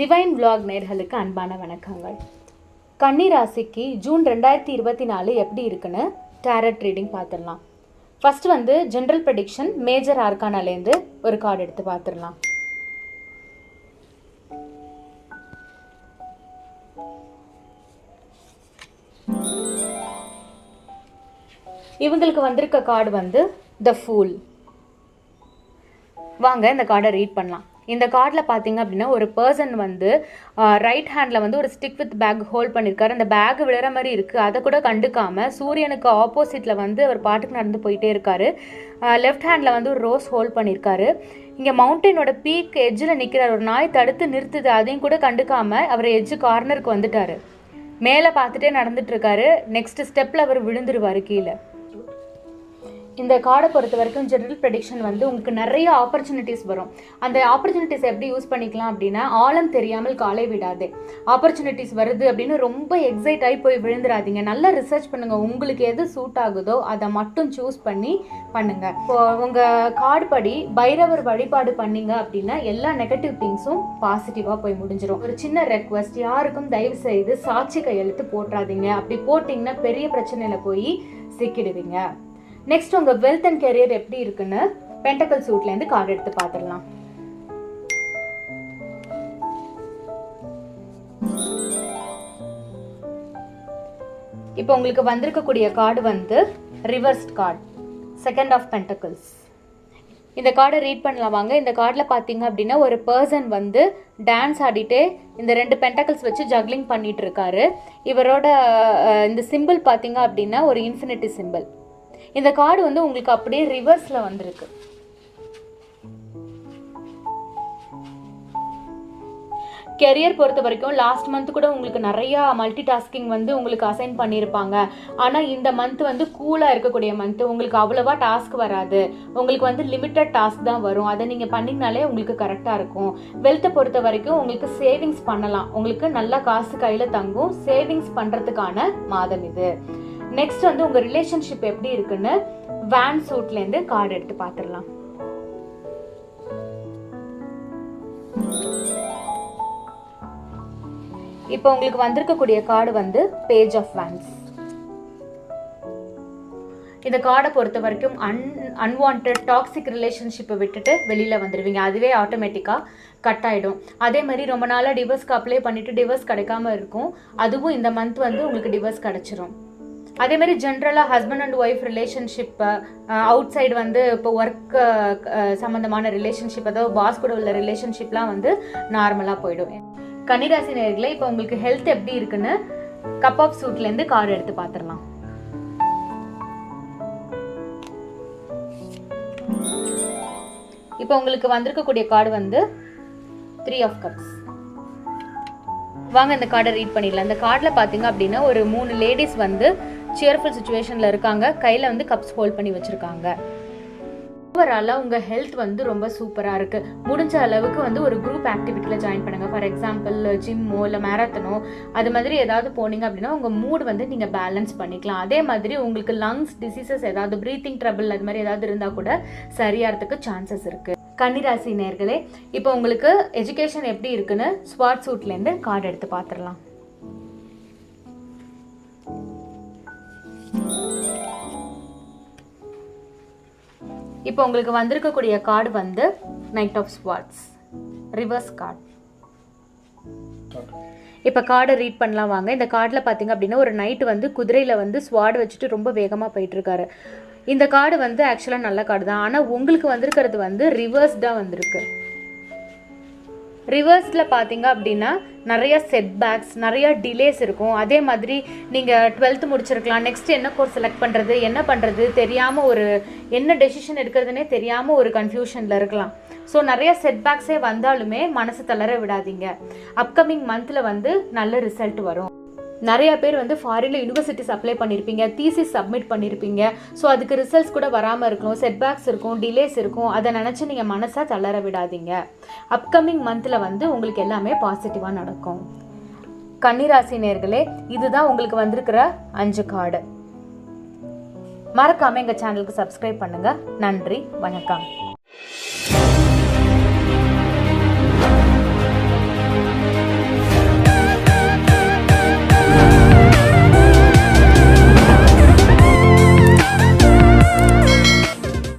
Divine vlog நேர்களுக்கு அன்பான வணக்கங்கள். கன்னி ராசிக்கு ஜூன் ரெண்டாயிரத்தி இருபத்தி நாலு எப்படி இருக்குன்னு டேரட் ரீடிங் பார்த்துடலாம். ஃபர்ஸ்ட் வந்து ஜென்ரல் ப்ரெடிக்ஷன் மேஜர் ஆர்கானாலேருந்து ஒரு கார்டு எடுத்து பார்த்துடலாம். இவங்களுக்கு வந்திருக்க கார்டு வந்து த ஃபூல் வாங்க இந்த கார்டை ரீட் பண்ணலாம். இந்த கார்டில் பார்த்தீங்க அப்படின்னா ஒரு பர்சன் வந்து ரைட் ஹேண்டில் வந்து ஒரு ஸ்டிக் வித் பேக் ஹோல்ட் பண்ணியிருக்காரு அந்த பேக் விழுற மாதிரி இருக்குது அதை கூட கண்டுக்காமல் சூரியனுக்கு ஆப்போசிட்டில் வந்து அவர் பாட்டுக்கு நடந்து போயிட்டே இருக்காரு. லெஃப்ட் ஹேண்டில் வந்து ஒரு ரோஸ் ஹோல்ட் பண்ணியிருக்காரு இங்கே மவுண்டனோட பீக் எஜ்ஜில் நிற்கிறார் ஒரு நாய் தடுத்து நிறுத்துது. அதையும் கூட கண்டுக்காமல் அவர் எஜ்ஜு கார்னருக்கு வந்துட்டாரு. மேலே பார்த்துட்டே நடந்துட்டு இருக்காரு. நெக்ஸ்ட் ஸ்டெப்பில் அவர் விழுந்துருவார் கீழே. இந்த கார்டை பொறுத்த வரைக்கும் ஜென்ரல் ப்ரெடிக்ஷன் வந்து உங்களுக்கு நிறைய ஆப்பர்ச்சுனிட்டிஸ் வரும். அந்த ஆப்பர்ச்சுனிட்டிஸ் எப்படி யூஸ் பண்ணிக்கலாம் அப்படின்னா ஆழம் தெரியாமல் காலை விடாது. ஆப்பர்ச்சுனிட்டிஸ் வருது அப்படின்னு ரொம்ப எக்ஸைட் ஆகி போய் விழுந்துடாதீங்க நல்லா ரிசர்ச் பண்ணுங்க. உங்களுக்கு எது சூட் ஆகுதோ அதை மட்டும் சூஸ் பண்ணி பண்ணுங்க. இப்போ உங்க கார்டு படி பைரவர் வழிபாடு பண்ணீங்க அப்படின்னா எல்லா நெகட்டிவ் திங்ஸும் பாசிட்டிவா போய் முடிஞ்சிடும் ஒரு சின்ன ரெக்வஸ்ட் யாருக்கும் தயவு செய்து சாட்சி கையெழுத்து போட்டுறாதீங்க. அப்படி போட்டிங்கன்னா பெரிய பிரச்சனையில போய் சிக்கிடுவீங்க. நெக்ஸ்ட் உங்க வெல்த் அண்ட் கெரியர் எப்படி இருக்குன்னு பென்டக்கல் சூட்ல இருந்து கார்டு எடுத்து பார்த்துடலாம். இப்போ உங்களுக்கு வந்திருக்கக்கூடிய கார்டு வந்து reversed card second of pentacles இந்த கார்டை ரீட் பண்ணலாம் வாங்க. இந்த கார்டில் பார்த்தீங்க அப்படின்னா ஒரு பர்சன் வந்து டான்ஸ் ஆடிட்டே இந்த ரெண்டு பென்டக்கிள்ஸ் வச்சு ஜக்லிங் பண்ணிட்டு இருக்காரு. இவரோட இந்த சிம்பிள் பார்த்தீங்க அப்படின்னா ஒரு இன்ஃபினிட்டி சிம்பிள் இந்த கார்டு வந்து உங்களுக்கு அப்படியே ரிவர்ஸில் வந்திருக்கு. கெரியர் பொறுத்த வரைக்கும் லாஸ்ட் மந்த் கூட உங்களுக்கு நிறைய மல்டி டாஸ்கிங் வந்து உங்களுக்கு அசைன் பண்ணியிருப்பாங்க. ஆனால் இந்த மந்த் வந்து கூலாக இருக்கக்கூடிய மந்த் உங்களுக்கு அவ்வளோவா டாஸ்க் வராது. உங்களுக்கு வந்து லிமிட்டட் டாஸ்க் தான் வரும். அதை நீங்கள் பண்ணிங்கனாலே உங்களுக்கு கரெக்டாக இருக்கும். வெல்த்தை பொறுத்த வரைக்கும் உங்களுக்கு சேவிங்ஸ் பண்ணலாம். உங்களுக்கு நல்லா காசு கையில் தங்கும். சேவிங்ஸ் பண்ணுறதுக்கான மாதம் இது. நெக்ஸ்ட் வந்து உங்கள் ரிலேஷன்ஷிப் எப்படி இருக்குன்னு வேன் சூட்லேருந்து கார்டு எடுத்து பார்த்துடலாம் இப்போ உங்களுக்கு வந்திருக்கக்கூடிய கார்டு வந்து பேஜ் ஆஃப் வேன்ஸ் இந்த கார்டை பொறுத்த வரைக்கும் அன் அன்வான்ட் டாக்ஸிக் ரிலேஷன்ஷிப்பை விட்டுட்டு வெளியில் வந்துடுவீங்க அதுவே ஆட்டோமேட்டிக்காக கட் ஆகிடும் அதே மாதிரி ரொம்ப நாளாக டிவர்ஸ்க்கு அப்ளை பண்ணிவிட்டு டிவர்ஸ் கிடைக்காம இருக்கும். அதுவும் இந்த மந்த் வந்து உங்களுக்கு டிவர்ஸ் கிடச்சிரும். அதே மாதிரி ஜென்ரலாக husband and wife relationship outside வந்து இப்போ ஒர்க் சம்மந்தமான ரிலேஷன்ஷிப் அதாவது பாஸ் கூட உள்ள ரிலேஷன்ஷிப்லாம் வந்து நார்மலாக போயிடும். கன்னிராசி நேர்களை இப்போ உங்களுக்கு ஹெல்த் எப்படி இருக்குன்னு கப் ஆஃப் சூட்லேருந்து கார்டு எடுத்து பார்த்துடலாம் இப்போ உங்களுக்கு வந்திருக்கக்கூடிய கார்டு வந்து த்ரீ ஆஃப் கப்ஸ் வாங்க இந்த கார்டை ரீட் பண்ணிடலாம். இந்த கார்டில் பார்த்தீங்க அப்படின்னா ஒரு மூணு லேடிஸ் வந்து சியர்ஃபுல் சுச்சுவேஷனில் இருக்காங்க. கையில் வந்து கப்ஸ் ஹோல்ட் பண்ணி வச்சுருக்காங்க. ஓவராலாக உங்கள் ஹெல்த் வந்து ரொம்ப சூப்பராக இருக்குது முடிஞ்ச அளவுக்கு வந்து ஒரு குரூப் ஆக்டிவிட்டியில் ஜாயின் பண்ணுங்கள் ஃபார் எக்ஸாம்பிள் ஜிம்மோ இல்லை மேரத்தனோ அது மாதிரி ஏதாவது போனீங்க அப்படின்னா உங்கள் மூட் வந்து நீங்கள் பேலன்ஸ் பண்ணிக்கலாம். அதே மாதிரி உங்களுக்கு லங்ஸ் டிசீசஸ் ஏதாவது ப்ரீத்திங் ட்ரபிள் அது மாதிரி ஏதாவது இருந்தால் கூட சரியாகிறதுக்கு சான்சஸ் இருக்குது கன்னிராசி நேர்களே இப்போ உங்களுக்கு எஜுகேஷன் எப்படி இருக்குன்னு ஸ்வாட் சூட்லேருந்து கார்டு எடுத்து பார்த்துடலாம் இப்போ உங்களுக்கு வந்திருக்கக்கூடிய கார்டு வந்து knight of swords reverse card இப்போ கார்டை ரீட் பண்ணலாம் வாங்க. இந்த கார்டில் பார்த்தீங்க அப்படின்னா ஒரு நைட்டு வந்து குதிரையில் வந்து ஸ்வாட் வச்சுட்டு ரொம்ப வேகமாக போயிட்டு இருக்காரு இந்த கார்டு வந்து ஆக்சுவலாக நல்ல கார்டு தான். ஆனால் உங்களுக்கு வந்திருக்கிறது வந்து ரிவர்ஸ்டாக வந்திருக்கு. ரிவர்ஸில் பார்த்தீங்க அப்படின்னா நிறைய செட்பேக்ஸ் நிறைய டிலேஸ் இருக்கும். அதே மாதிரி நீங்கள் டுவெல்த்து முடிச்சிருக்கலாம். நெக்ஸ்ட் என்ன கோர்ஸ் செலக்ட் பண்ணுறது என்ன பண்ணுறது தெரியாமல் ஒரு என்ன டெசிஷன் எடுக்கிறதுனே தெரியாமல் ஒரு கன்ஃபியூஷனில் இருக்கலாம். ஸோ நிறைய செட்பேக்ஸே வந்தாலுமே மனசு தளர விடாதீங்க. அப்கமிங் மந்தில் வந்து நல்ல ரிசல்ட் வரும். நிறைய பேர் வந்து ஃபாரினில் யூனிவர்சிட்டிஸ் அப்ளை பண்ணியிருப்பீங்க தீசிஸ் சப்மிட் பண்ணியிருப்பீங்க ஸோ அதுக்கு ரிசல்ட்ஸ் கூட வராமல் இருக்கும் செட்பேக்ஸ் இருக்கும் டிலேஸ் இருக்கும். அதை நினச்சி நீங்கள் மனசை தளர விடாதீங்க. அப்கமிங் மந்தில் வந்து உங்களுக்கு எல்லாமே பாசிட்டிவாக நடக்கும். கன்னிராசி நேர்களே இதுதான் உங்களுக்கு வந்திருக்கிற அஞ்சு கார்டு மறக்காமல் எங்கள் சேனலுக்கு சப்ஸ்கிரைப் பண்ணுங்கள் நன்றி வணக்கம்.